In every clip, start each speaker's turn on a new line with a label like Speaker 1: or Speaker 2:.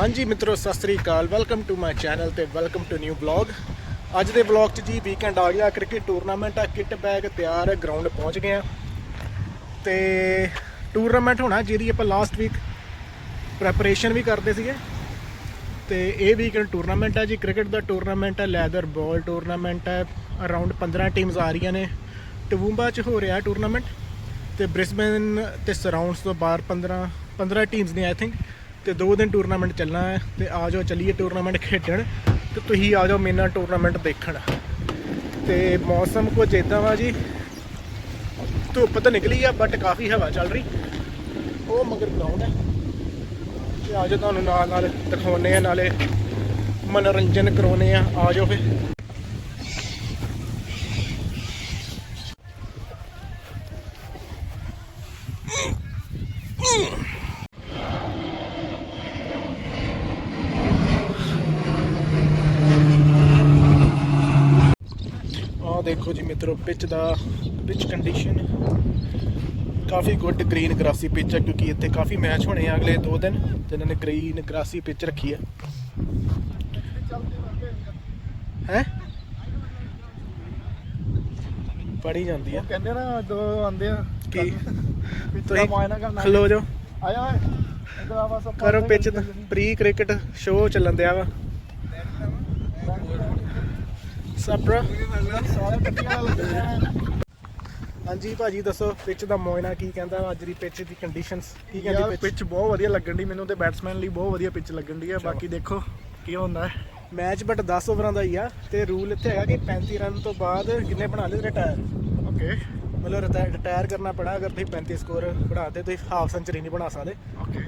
Speaker 1: ਹਾਂਜੀ ਮਿੱਤਰੋ, ਸਤਿ ਸ੍ਰੀ ਅਕਾਲ। ਵੈਲਕਮ ਟੂ ਮਾਈ ਚੈਨਲ ਤੇ ਵੈਲਕਮ ਟੂ ਨਿਊ ਬਲੌਗ ਅੱਜ ਦੇ ਬਲੌਗ 'ਚ ਜੀ ਵੀਕਐਂਡ ਆ ਗਿਆ ਕ੍ਰਿਕਟ ਟੂਰਨਾਮੈਂਟ ਆ ਕਿੱਟ ਬੈਗ ਤਿਆਰ ਹੈ ਗਰਾਊਂਡ ਪਹੁੰਚ ਗਏ ਆ। ਤੇ ਟੂਰਨਾਮੈਂਟ ਹੋਣਾ ਜਿਹਦੀ ਆਪਾਂ ਲਾਸਟ ਵੀਕ ਪ੍ਰੈਪਰੇਸ਼ਨ ਵੀ ਕਰਦੇ ਸੀਗੇ। ਤੇ ਇਹ ਵੀਕਐਂਡ ਟੂਰਨਾਮੈਂਟ ਹੈ ਜੀ ਕ੍ਰਿਕਟ ਦਾ ਟੂਰਨਾਮੈਂਟ ਹੈ ਲੈਦਰ ਬਾਲ ਟੂਰਨਾਮੈਂਟ ਹੈ ਅਰਾਊਂਡ 15 ਟੀਮਸ ਆ ਰਹੀਆਂ ਨੇ। ਟਵੂੰਬਾ 'ਚ ਹੋ ਰਿਹਾ ਟੂਰਨਾਮੈਂਟ ਤੇ ਬ੍ਰਿਸਬਨ ਤੇ ਸਰਾਊਂਡਸ ਤੋਂ ਬਾਹਰ 15 15 ਟੀਮਸ ਨੇ ਆਈ ਥਿੰਕ ਤੇ ਦੋ ਦਿਨ ਟੂਰਨਾਮੈਂਟ ਚੱਲਣਾ ਹੈ ਤੇ ਆ ਜਾਓ, ਚੱਲੀਏ ਟੂਰਨਾਮੈਂਟ ਖੇਡਣ ਤੇ ਤੁਸੀਂ ਆ ਜਾਓ ਮੇਨਾ ਟੂਰਨਾਮੈਂਟ ਦੇਖਣ। ਤੇ ਮੌਸਮ ਕੁਝ ਇਦਾਂ ਵਾ ਜੀ, ਧੁੱਪ ਤਾਂ ਨਿਕਲੀ ਆ ਬਟ ਕਾਫੀ ਹਵਾ ਚੱਲ ਰਹੀ। ਉਹ ਮਗਰ ਗਰਾਊਂਡ ਹੈ। ਤੇ ਆ ਜਾਓ ਤੁਹਾਨੂੰ ਨਾਲ ਨਾਲ ਦਿਖਾਉਨੇ ਆ, ਨਾਲੇ ਮਨੋਰੰਜਨ ਕਰਾਉਨੇ ਆ। ਆ ਜਾਓ ਫੇ ਆਹ ਦੇਖੋ ਜੀ ਮਿੱਤਰੋ ਪਿਚ ਦਾ ਪਿਚ ਕੰਡੀਸ਼ਨ ਕਾਫੀ ਗੁੱਡ ਗ੍ਰੀਨ ਗ੍ਰਾਸੀ ਪਿਚ ਹੈ ਕਿਉਂਕਿ ਇੱਥੇ ਕਾਫੀ ਮੈਚ ਹੋਣੇ ਆ ਅਗਲੇ 2 ਦਿਨ ਤੇ ਇਹਨਾਂ ਨੇ ਗ੍ਰੀਨ ਗ੍ਰਾਸੀ ਪਿਚ ਰੱਖੀ ਹੈ ਹੈ? ਪੜੀ ਜਾਂਦੀ ਆ।
Speaker 2: ਕਹਿੰਦੇ ਨਾ ਦੋ ਆਂਦੇ ਆ।
Speaker 1: ਕੀ? ਤੁਸੀਂ
Speaker 2: ਮੁਆਇਨਾ ਕਰਨਾ
Speaker 1: ਖਲੋ ਜਾਓ।
Speaker 2: ਆਇਆ ਓਏ
Speaker 1: ਕਰੋ ਪਿਚ ਪ੍ਰੀ ਕ੍ਰਿਕਟ ਸ਼ੋਅ ਚੱਲਣ ਦਿਆ ਵਾ। ਸਪਰਾ ਹਾਂਜੀ ਭਾਜੀ ਦੱਸੋ ਪਿਚ ਦਾ ਮੋਇਨਾ ਕੀ ਕਹਿੰਦਾ ਅੱਜ ਦੀ ਪਿਚ ਦੀ ਕੰਡੀਸ਼ਨਸ ਕੀ ਕਹਿੰਦੀ ਪਿਚ
Speaker 2: ਪਿਚ ਬਹੁਤ ਵਧੀਆ ਲੱਗਣ ਦੀ ਮੈਨੂੰ ਤੇ ਬੈਟਸਮੈਨ ਲਈ ਬਹੁਤ ਵਧੀਆ ਪਿਚ ਲੱਗਣ ਦੀ ਹੈ ਬਾਕੀ ਦੇਖੋ ਕੀ ਹੁੰਦਾ ਹੈ।
Speaker 1: ਮੈਚ ਬਟ 10 ਓਵਰਾਂ ਦਾ ਹੀ ਆ ਤੇ ਰੂਲ ਇੱਥੇ ਹੈਗਾ ਕਿ 35 ਰਨ ਤੋਂ ਬਾਅਦ ਕਿੰਨੇ ਬਣਾ ਲਏ ਰਿਟਾਇਰ
Speaker 2: ਓਕੇ
Speaker 1: ਮਤਲਬ ਰਿਟਾਇਰ ਕਰਨਾ ਪੈਣਾ ਅਗਰ ਤੁਸੀਂ 35 ਸਕੋਰ ਬਣਾਤੇ ਤੁਸੀਂ ਹਾਫ ਸੈਂਚਰੀ ਨਹੀਂ ਬਣਾ ਸਕਦੇ।
Speaker 2: ਓਕੇ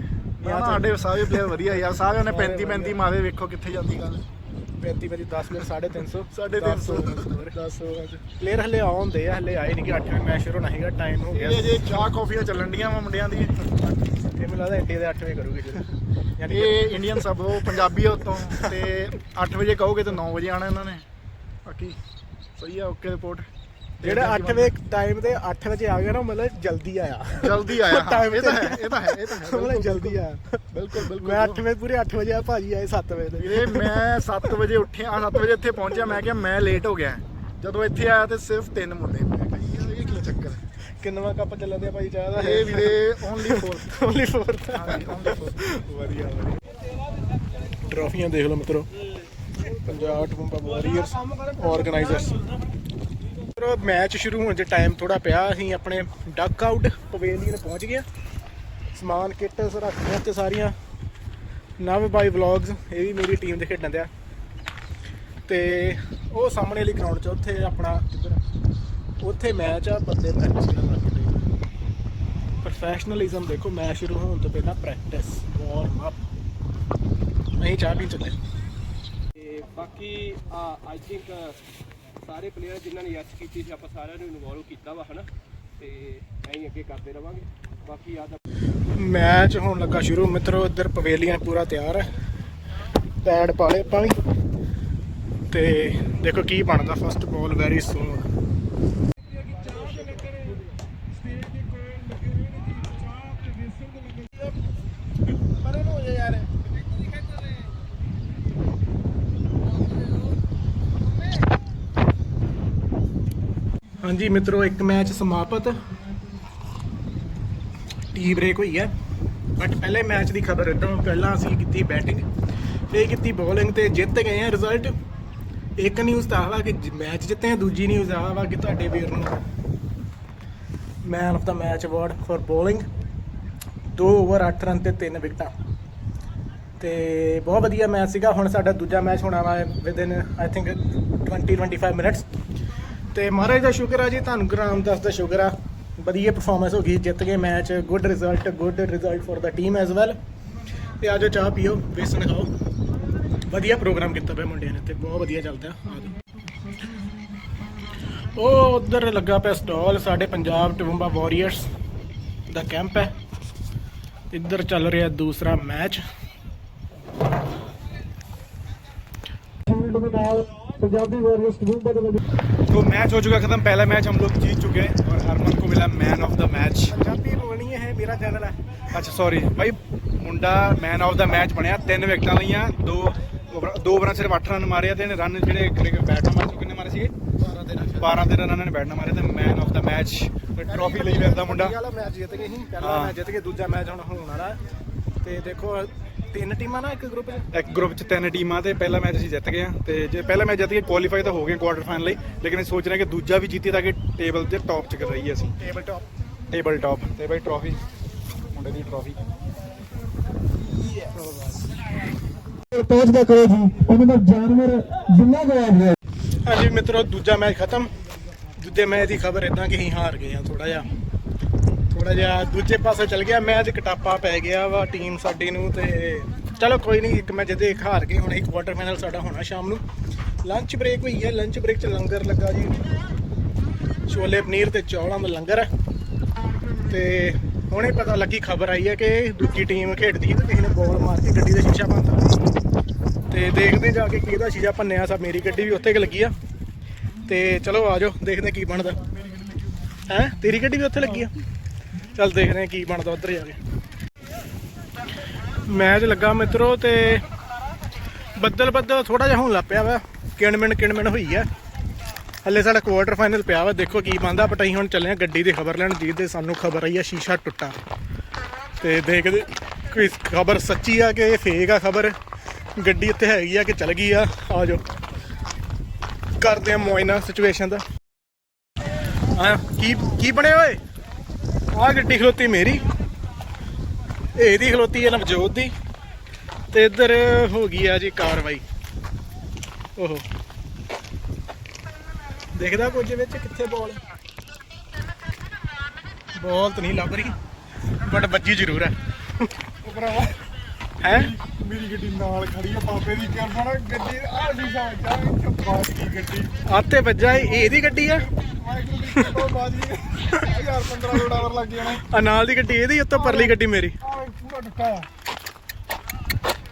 Speaker 2: ਯਾਰ ਸਾਡੇ ਸਾਰੇ ਪਲੇਅਰ ਵਧੀਆ ਯਾਰ ਸਾਰਿਆਂ ਨੇ 35 35 ਮਾਰੇ ਵੇਖੋ ਕਿੱਥੇ ਜਾਂਦੀ ਗੱਲ।
Speaker 1: 35 35 10 ਮਿੰਟ 350
Speaker 2: 350 10
Speaker 1: ਪਲੇਅਰ ਹਲੇ ਆਉਂਦੇ ਆ ਹਲੇ ਆਏ ਨਹੀਂ ਕਿ 8ਵੇਂ ਮੈਚ ਸ਼ੁਰੂ ਹੋਣਾ ਹੈਗਾ ਟਾਈਮ ਹੋ ਗਿਆ।
Speaker 2: ਇਹ ਜੇ ਚਾਹ ਕਾਫੀਆਂ ਚੱਲਣ ਡੀਆਂ ਵਾ ਮੁੰਡਿਆਂ ਦੀ।
Speaker 1: ਇਹ ਮੈਨੂੰ ਲੱਗਦਾ ਇੰਡੀਆ ਦੇ 8ਵੇਂ ਕਰੂਗੇ ਜੀ ਯਾਨੀ
Speaker 2: ਇਹ ਇੰਡੀਅਨ ਸਭ ਉਹ ਪੰਜਾਬੀ ਆ ਉਤੋਂ ਤੇ 8 ਵਜੇ ਕਹੋਗੇ ਤੇ 9 ਵਜੇ ਆਣਾ ਇਹਨਾਂ ਨੇ। ਬਾਕੀ ਸਹੀ ਆ ਓਕੇ ਰਿਪੋਰਟ
Speaker 1: ਜਿਹੜਾ 8ਵੇਂ ਟਾਈਮ ਤੇ 8 ਵਜੇ ਆ ਗਿਆ ਨਾ ਮਤਲਬ ਜਲਦੀ ਆਇਆ।
Speaker 2: ਜਲਦੀ ਆਇਆ ਹਾਂ, ਇਹ ਤਾਂ ਹੈ ਇਹ ਤਾਂ ਹੈ ਇਹ ਤਾਂ ਹੈ
Speaker 1: ਮਤਲਬ ਜਲਦੀ ਆਇਆ।
Speaker 2: ਬਿਲਕੁਲ ਬਿਲਕੁਲ
Speaker 1: ਮੈਂ 8 ਵਜੇ ਪੂਰੇ 8 ਵਜੇ ਆ ਭਾਜੀ ਆਏ 7 ਵਜੇ।
Speaker 2: ਵੀਰੇ ਮੈਂ 7 ਵਜੇ ਉੱਠਿਆ 7 ਵਜੇ ਇੱਥੇ ਪਹੁੰਚਿਆ ਮੈਂ ਕਿਹਾ ਮੈਂ ਲੇਟ ਹੋ ਗਿਆ। ਜਦੋਂ ਇੱਥੇ ਆਇਆ ਤੇ ਸਿਰਫ ਤਿੰਨ ਮੁੰਡੇ ਮੈਂ ਕਿਹਾ ਇਹ ਕੀ ਚੱਕਰ ਹੈ?
Speaker 1: ਕਿੰਨਵਾ ਕੱਪ ਚੱਲਣ ਦਿਆ ਭਾਜੀ ਚਾਹ ਦਾ?
Speaker 2: ਇਹ ਵੀਰੇ ਓਨਲੀ ਫੋਰ
Speaker 1: ਓਨਲੀ ਫੋਰਥ
Speaker 2: ਹਾਂਜੀ ਓਨਲੀ ਫੋਰ
Speaker 1: ਵਧੀਆ ਵਧੀਆ। ਟਰਾਫੀਆਂ ਦੇਖ ਲਓ ਮਿੱਤਰੋ। ਪੰਜਾਬ ਟੁੰਬਾ ਵਾਰੀਅਰਸ ਆਰਗੇਨਾਈਜ਼ਰਸ ਮਿੱਤਰੋ, ਮੈਚ ਸ਼ੁਰੂ ਹੋਣ 'ਚ ਟਾਈਮ ਥੋੜਾ ਪਿਆ। ਅਸੀਂ ਆਪਣੇ ਡੱਕ ਆਊਟ ਪਵੇਲੀਅਨ ਪਹੁੰਚ ਗਏ ਸਮਾਨ ਕਿੱਟਸ ਰੱਖੀਆਂ ਤੇ ਸਾਰੀਆਂ। ਨਵ ਬਾਈ ਵਲੌਗਸ ਇਹ ਵੀ ਮੇਰੀ ਟੀਮ ਦੇ ਖੇਡਣ ਦਿਆ। ਤੇ ਉਹ ਸਾਹਮਣੇ ਵਾਲੀ ਗਰਾਊਂਡ 'ਚ ਉੱਥੇ ਆਪਣਾ ਇੱਧਰ ਉੱਥੇ ਮੈਚ ਆ, ਬੰਦੇ ਪ੍ਰੈਕਟਿਸ ਕਰਨ ਲੱਗ ਪਏ। ਪ੍ਰੋਫੈਸ਼ਨਲਿਜ਼ਮ ਦੇਖੋ, ਮੈਚ ਸ਼ੁਰੂ ਹੋਣ ਤੋਂ ਪਹਿਲਾਂ ਪ੍ਰੈਕਟਿਸ ਵਾਰਮ ਅਪ ਨਹੀਂ ਚਾਹ ਪੀਣ ਚੱਲੇ।
Speaker 3: ਤੇ ਬਾਕੀ ਆਈ ਥਿੰਕ ਸਾਰੇ ਪਲੇਅਰ ਜਿਨ੍ਹਾਂ ਨੇ ਯੈਸ ਕੀਤੀ ਸੀ, ਆਪਾਂ ਸਾਰਿਆਂ ਨੂੰ ਇਨਵੋਲਵ ਕੀਤਾ ਵਾ, ਹਨਾ? ਤੇ ਐਂ ਹੀ ਅੱਗੇ ਕਰਦੇ ਰਵਾਂਗੇ। ਬਾਕੀ ਆ
Speaker 1: ਮੈਚ ਹੋਣ ਲੱਗਾ ਸ਼ੁਰੂ। ਮਿੱਤਰੋ, ਇੱਧਰ ਪਵੇਲੀਅਨ ਪੂਰਾ ਤਿਆਰ ਹੈ। ਪੈਡ ਪਾ ਲਏ ਆਪਾਂ ਵੀ। ਤੇ ਦੇਖੋ ਕੀ ਬਣਦਾ ਫਸਟ ਬਾਲ ਵੈਰੀ ਸੂਨ ਹਾਂਜੀ ਮਿੱਤਰੋ, ਇੱਕ ਮੈਚ ਸਮਾਪਤ। ਟੀ ਬ੍ਰੇਕ ਹੋਈ ਹੈ। ਬਟ ਪਹਿਲੇ ਮੈਚ ਦੀ ਖਬਰ ਇਦਾਂ, ਪਹਿਲਾਂ ਅਸੀਂ ਕੀਤੀ ਬੈਟਿੰਗ ਫੇਰ ਕੀਤੀ ਬੋਲਿੰਗ ਤੇ ਜਿੱਤ ਗਏ ਆ ਰਿਜ਼ਲਟ ਇੱਕ ਨਿਊਜ਼ ਤਾਂ ਆਹ ਵਾ ਕਿ ਮੈਚ ਜਿੱਤੇ ਆ ਦੂਜੀ ਨਿਊਜ਼ ਆਹ ਵਾ ਕਿ ਤੁਹਾਡੇ ਵੀਰ ਨੂੰ man of the match award for bowling 2 over 8 run ਤੇ 3 ਵਿਕਟਾਂ ਤੇ ਬਹੁਤ ਵਧੀਆ ਮੈਚ ਸੀਗਾ। ਹੁਣ ਸਾਡਾ ਦੂਜਾ ਮੈਚ ਹੋਣਾ ਵਾ ਵਿਦਇਨ ਆਈ ਥਿੰਕ 20 25 ਮਿੰਟਸ ਤੇ ਮਹਾਰਾਜ ਦਾ ਸ਼ੁਕਰ ਆ ਜੀ, ਤੁਹਾਨੂੰ ਗ੍ਰਾਮ ਦਾਸ ਦਾ ਸ਼ੁਕਰ ਆ। ਵਧੀਆ ਪਰਫਾਰਮੈਂਸ ਹੋ ਗਈ, ਜਿੱਤ ਗਏ match good result good result for the team as well ਤੇ ਆਜੋ ਚਾਹ ਪੀਓ, ਵੇਸਣ ਖਾਓ। ਵਧੀਆ ਪ੍ਰੋਗਰਾਮ ਕੀਤਾ ਪਿਆ ਮੁੰਡਿਆਂ ਨੇ ਤੇ ਬਹੁਤ ਵਧੀਆ ਚੱਲਦਾ। ਆ ਜਾਓ। ਉਹ ਉਧਰ ਲੱਗਾ ਪਿਆ ਸਟਾਲ ਸਾਡੇ ਪੰਜਾਬ ਟਵੰਬਾ ਵਾਰੀਅਰਸ ਦਾ ਕੈਂਪ ਹੈ। ਇੱਧਰ ਚੱਲ ਰਿਹਾ ਦੂਸਰਾ ਮੈਚ पंजाबी वॉरियर्स टूबा
Speaker 2: तो मैच हो चुका खत्म पहला मैच हम लोग जीत चुके हैं और हरमन को मिला man of the match
Speaker 1: Punjabi बोलनी है मेरा चैनल है
Speaker 2: अच्छा सॉरी भाई ਮੁੰਡਾ ਮੈਨ ਆਫ ਦਾ ਮੈਚ ਬਣਿਆ ਤਿੰਨ ਵਿਕਟਾਂ ਲਈਆਂ ਦੋ ਓਵਰ- ਦੋ ਓਵਰਾਂ ਸਿਰਫ 8 ਰਨ ਮਾਰੇ ਆ ਤੇ ਇਹਨੇ ਰਨ ਜਿਹੜੇ ਬੈਟ ਨਾਲ ਮਾਰੇ ਸੀ, ਉਹ ਕਿੰਨੇ ਮਾਰੇ ਸੀਗੇ 12 13 12 13 ਰਨਾਂ ਨੇ ਬੈਟ ਨਾਲ ਮਾਰੇ ਤੇ man of the match trophy ਲਈ ਫਿਰਦਾ ਮੁੰਡਾ
Speaker 1: ਵਾਲਾ ਮੈਚ ਜਿੱਤ ਗਏ ਸੀ ਪਹਿਲਾ
Speaker 2: ਹਾਂ।
Speaker 1: ਮੈਚ ਜਿੱਤ ਗਏ ਦੂਜਾ ਮੈਚ ਹੁਣ ਹੋਣ ਵਾਲਾ ਹੈ। ਤੇ ਦੇਖੋ ਤਿੰਨ ਟੀਮਾਂ ਨਾ ਇੱਕ ਗਰੁੱਪ 'ਚ?
Speaker 2: ਇੱਕ ਗਰੁੱਪ 'ਚ ਤਿੰਨ ਟੀਮਾਂ ਤੇ ਪਹਿਲਾ ਮੈਚ ਅਸੀਂ ਜਿੱਤ ਗਏ ਆ ਤੇ ਜੇ ਪਹਿਲਾ ਮੈਚ ਜਿੱਤ ਗਏ ਕੁਆਲੀਫਾਈ ਤਾਂ ਹੋ ਗਏ ਕੁਆਟਰ ਫਾਈਨਲ ਲਈ ਲੇਕਿਨ ਅਸੀਂ ਸੋਚ ਰਹੇ ਹਾਂ ਕਿ ਦੂਜਾ ਵੀ ਜਿੱਤੇ ਤਾਂ ਕਿ ਟੇਬਲ ਤੇ ਟੌਪ 'ਚ ਕਰ ਰਹੀਏ ਅਸੀਂ।
Speaker 1: ਟੇਬਲ ਟਾਪ
Speaker 2: ਟੇਬਲ ਟੌਪ ਤੇ ਬਈ ਟਰੋਫੀ ਮੁੰਡੇ ਦੀ ਟਰੋਫੀ
Speaker 4: ਪਹੁੰਚਦਾ ਕਰੋ ਜੀ ਉਹਨਾਂ ਦਾ ਜਾਨਵਰ ਜਿੰਨਾ ਗਵਾ ਗਿਆ
Speaker 1: ਹਾਂਜੀ ਮਿੱਤਰੋ ਦੂਜਾ ਮੈਚ ਖਤਮ। ਦੂਜੇ ਮੈਚ ਦੀ ਖਬਰ ਇਦਾਂ ਕਿ ਅਸੀਂ ਹਾਰ ਗਏ ਆ ਥੋੜਾ ਜਿਹਾ। ਥੋੜਾ ਜਿਹਾ ਦੂਜੇ ਪਾਸੇ ਚੱਲ ਗਿਆ। ਮੈਚ ਕਟਾਪਾ ਪੈ ਗਿਆ ਵਾ ਟੀਮ ਸਾਡੀ ਨੂੰ ਤੇ ਚਲੋ ਕੋਈ ਨਹੀਂ, ਇੱਕ ਮੈਚ ਦੇ ਹਾਰ ਗਏ, ਹੁਣ ਇੱਕ ਕੁਆਟਰ ਫਾਈਨਲ ਸਾਡਾ ਹੋਣਾ ਸ਼ਾਮ ਨੂੰ। ਲੰਚ ਬ੍ਰੇਕ ਹੋਈ ਹੈ ਲੰਚ ਬ੍ਰੇਕ 'ਚ ਲੰਗਰ ਲੱਗਾ ਜੀ। ਛੋਲੇ ਪਨੀਰ ਤੇ ਚੌਲਾਂ ਦਾ ਲੰਗਰ ਹੈ ਤੇ ਹੁਣੇ ਪਤਾ ਲੱਗੀ, ਖਬਰ ਆਈ ਹੈ ਕਿ ਦੂਜੀ ਟੀਮ ਖੇਡਦੀ ਸੀ ਤੇ ਕਿਸੇ ਨੇ ਬੋਲ ਮਾਰਤੀ ਗੱਡੀ ਦਾ ਸ਼ੀਸ਼ਾ ਭੰਨਤਾ ਤੇ ਦੇਖਦੇ ਜਾ ਕੇ ਕਿਹਦਾ ਸ਼ੀਸ਼ਾ ਭੰਨਿਆ ਸਾ, ਮੇਰੀ ਗੱਡੀ ਵੀ ਉੱਥੇ ਕਿ ਲੱਗੀ ਆ। ਤੇ ਚਲੋ ਆ ਜਾਓ, ਦੇਖਦੇ ਕੀ ਬਣਦਾ। ਹੈ? ਤੇਰੀ ਗੱਡੀ ਵੀ ਉੱਥੇ ਲੱਗੀ ਆ? ਚੱਲ ਦੇਖਦੇ ਹਾਂ ਕੀ ਬਣਦਾ ਉੱਧਰ ਜਾ ਕੇ। ਮੈਚ ਲੱਗਾ ਮਿੱਤਰੋ ਤੇ ਬੱਦਲ ਬੱਦਲ ਥੋੜਾ ਜਿਹਾ ਹੋਣ ਲੱਗ ਪਿਆ ਵਾ। ਕਿਣਮਿਣ ਕਿਣਮਿਣ ਹੋਈ ਆ। ਹੱਲੇ ਸਾਡਾ ਕੁਆਟਰ ਫਾਈਨਲ ਪਿਆ ਵਾ, ਦੇਖੋ ਕੀ ਬਣਦਾ ਬਟ ਅਸੀਂ ਹੁਣ ਚੱਲੇ ਆ ਗੱਡੀ ਦੀ ਖਬਰ ਲੈਣ। ਜਿਹਦੇ ਸਾਨੂੰ ਖਬਰ ਆਈ ਆ, ਸ਼ੀਸ਼ਾ ਟੁੱਟਾ। ਤੇ ਦੇਖਦੇ, ਕੋਈ ਖਬਰ ਸੱਚੀ ਆ ਕਿ ਫੇਕ ਆ ਖਬਰ? ਗੱਡੀ ਇੱਥੇ ਹੈਗੀ ਆ ਕਿ ਚਲ ਗਈ ਆ? ਆ ਜਾਓ। ਕਰਦੇ ਆ ਮੋਇਨਾ ਸਿਚੁਏਸ਼ਨ ਦਾ। ਆ ਕੀ ਕੀ ਬਣਿਆ ਓਏ? ਆਹ ਗੱਡੀ ਖਲੋਤੀ ਮੇਰੀ। ਇਹਦੀ ਖਲੋਤੀ ਹੈ ਨਵਜੋਤ ਦੀ। ਤੇ ਇੱਧਰ ਹੋ ਗਈ ਆ ਜੀ ਕਾਰਵਾਈ। ਓਹੋ। ਦੇਖਦਾ ਕੁਝ ਵਿੱਚ ਕਿੱਥੇ ਬੋਲ। ਬੋਲ ਤਾਂ ਨਹੀਂ ਲੱਭ ਰਹੀ ਬਟ ਵੱਜੀ ਜ਼ਰੂਰ ਹੈ
Speaker 2: ਉਹ ਭਰਾਵਾ।
Speaker 1: ਹੈ?
Speaker 2: ਮੇਰੀ ਗੱਡੀ ਨਾਲ ਖੜੀ ਆ ਬਾਬੇ ਦੀ ਕਿਰਪਾ ਗੱਡੀ ਆ ਸ਼ੀਸ਼ਾ ਵੱਜਾ ਬਾਜ ਗਈ ਗੱਡੀ।
Speaker 1: ਆਤੇ ਵੱਜਾ ਇਹ ਇਹਦੀ ਗੱਡੀ ਆ?
Speaker 2: ਵਾਹਿਗੁਰੂ ਦੀ ਕਿਰਪਾ ਬਾਜ ਗਈ 1015 ਰੋਡ ਆਵਰ ਲੱਗ ਜਾਣਾ।
Speaker 1: ਆ ਨਾਲ ਦੀ ਗੱਡੀ ਇਹਦੀ ਉੱਤੋਂ ਪਰਲੀ ਗੱਡੀ ਮੇਰੀ।
Speaker 2: ਆ ਪੂਰਾ ਟੁੱਟਾ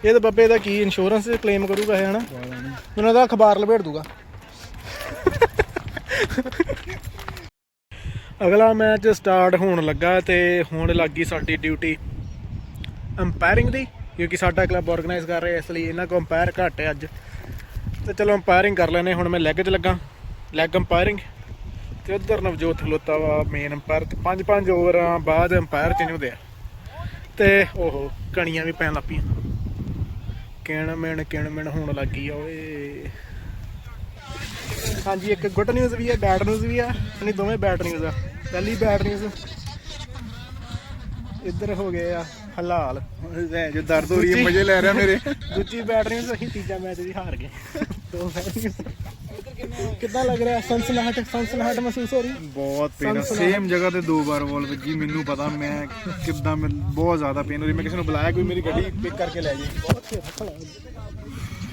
Speaker 1: ਇਹ ਤਾਂ ਬੱਬੇ ਦਾ ਕੀ ਇੰਸ਼ੋਰੈਂਸ ਕਲੇਮ ਕਰੂਗਾ ਇਹ ਹਨਾ? ਮੈਨੂੰ ਤਾਂ ਅਖਬਾਰ ਲਪੇਟ ਦੂਗਾ। ਅਗਲਾ ਮੈਚ ਸਟਾਰਟ ਹੋਣ ਲੱਗਾ ਤੇ ਹੁਣ ਲੱਗੀ ਸਾਡੀ ਡਿਊਟੀ ਅੰਪਾਇਰਿੰਗ ਦੀ। ਕਿਉਂਕਿ ਸਾਡਾ ਕਲੱਬ ਆਰਗੇਨਾਈਜ਼ ਕਰ ਰਿਹਾ, ਇਸ ਲਈ ਇਹਨਾਂ ਕੋ ਅੰਪਾਇਰ ਘੱਟ ਹੈ ਅੱਜ। ਤੇ ਚਲੋ ਅੰਪਾਇਰਿੰਗ ਕਰ ਲੈਨੇ ਹੁਣ ਮੈਂ ਲੈਗ 'ਚ ਲੱਗਾ। ਲੈਗ ਅੰਪਾਇਰਿੰਗ ਤੇ ਉਧਰ ਨਵਜੋਤ ਖਲੋਤਾ ਵਾ ਮੇਨ ਅੰਪਾਇਰ ਤੇ ਪੰਜ ਪੰਜ ਓਵਰਾਂ ਬਾਅਦ ਅੰਪਾਇਰ ਚੇਂਜ ਹੁੰਦੇ ਆ। ਤੇ ਓਹੋ, ਕਣੀਆਂ ਵੀ ਪੈਣ ਲੱਪੀਆਂ। ਕਿਣ ਮਿਣ ਕਿਣ ਮਿਣ ਹੋਣ ਲੱਗੀ ਆ, ਓਏ। ਹਾਂਜੀ, ਇੱਕ ਗੁੱਡ ਨਿਊਜ਼ ਵੀ ਹੈ ਬੈਡ ਨਿਊਜ਼ ਵੀ ਆ। ਨਹੀਂ, ਦੋਵੇਂ ਬੈਡ ਨਿਊਜ਼ ਆ। ਪਹਿਲੀ ਬੈਡ ਨਿਊਜ਼ ਇੱਧਰ ਹੋ ਗਏ ਆ। ਹਲਾਲ।
Speaker 2: ਜੋ ਦਰਦ ਹੋ ਰਹੀ ਹੈ ਮਜ਼ੇ ਲੈ ਰਿਹਾ ਮੇਰੇ।
Speaker 1: ਦੂਜੀ ਬੈਡ ਨਿਊਜ਼ ਅਸੀਂ ਤੀਜਾ ਮੈਚ ਵੀ ਹਾਰ ਗਏ। ਦੋ news। ਕਿੱਦਾਂ ਲੱਗ ਰਿਹਾ? ਸਨਸਨਾਹਟ ਸਨਸਨਾਹਟ ਮਹਿਸੂਸ ਹੋ ਰਹੀ?
Speaker 2: ਬਹੁਤ ਪੇਨ
Speaker 1: ਸਨਸਨਾਹਟ।
Speaker 2: ਸੇਮ ਜਗ੍ਹਾ ਤੇ ਦੋ ਵਾਰ ਬੋਲ ਵੱਜੀ ਮੈਨੂੰ ਪਤਾ ਮੈਂ ਕਿੱਦਾਂ ਮੈਂ ਬਹੁਤ ਜ਼ਿਆਦਾ ਪੇਨ ਹੋ ਰਹੀ। ਮੈਂ ਕਿਸੇ ਨੂੰ ਬੁਲਾਇਆ ਕੋਈ ਮੇਰੀ ਗੱਡੀ ਪਿਕ ਕਰਕੇ ਲੈ ਜੇ।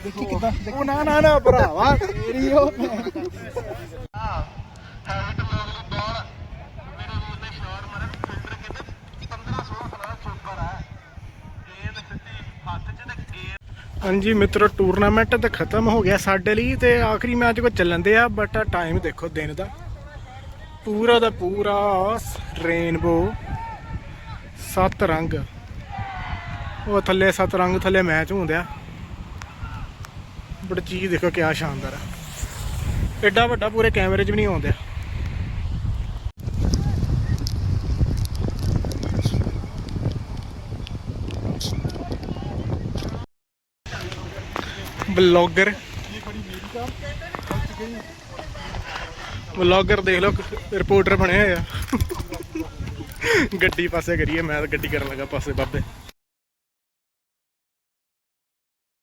Speaker 1: ਦੇਖੀ ਕਿੱਦਾਂ
Speaker 2: ਉਹ ਨਾ ਨਾ ਨਾ ਭਰਾਵਾ। ਤੇਰੀ ਉਹ
Speaker 1: ਹਾਂਜੀ ਮਿੱਤਰੋ ਟੂਰਨਾਮੈਂਟ ਤਾਂ ਖਤਮ ਹੋ ਗਿਆ ਸਾਡੇ ਲਈ ਤੇ ਆਖਰੀ ਮੈਚ ਕੋ ਚੱਲਣ ਦੇ ਆ ਬਟ ਟਾਈਮ ਦੇਖੋ ਦਿਨ ਦਾ। ਪੂਰਾ ਦਾ ਪੂਰਾ ਰੇਨਬੋ ਸੱਤ ਰੰਗ। ਉਹ ਥੱਲੇ ਸੱਤ ਰੰਗ, ਥੱਲੇ ਮੈਚ ਹੁੰਦਿਆ ਬਟ ਚੀਜ਼ ਦੇਖੋ ਕਿਆ ਸ਼ਾਨਦਾਰ ਆ। ਐਡਾ ਵੱਡਾ ਪੂਰੇ ਕੈਮਰੇ 'ਚ ਵੀ ਨਹੀਂ ਆਉਂਦਾ ਬਲੌਗਰ। ਬਲੌਗਰ ਦੇਖ ਲਓ, ਰਿਪੋਰਟਰ ਬਣੇ ਹੋਏ ਆ। ਗੱਡੀ ਪਾਸੇ ਕਰੀਏ, ਮੈਂ ਤਾਂ ਗੱਡੀ ਕਰਨ ਲੱਗਾ ਪਾਸੇ ਬਾਬੇ।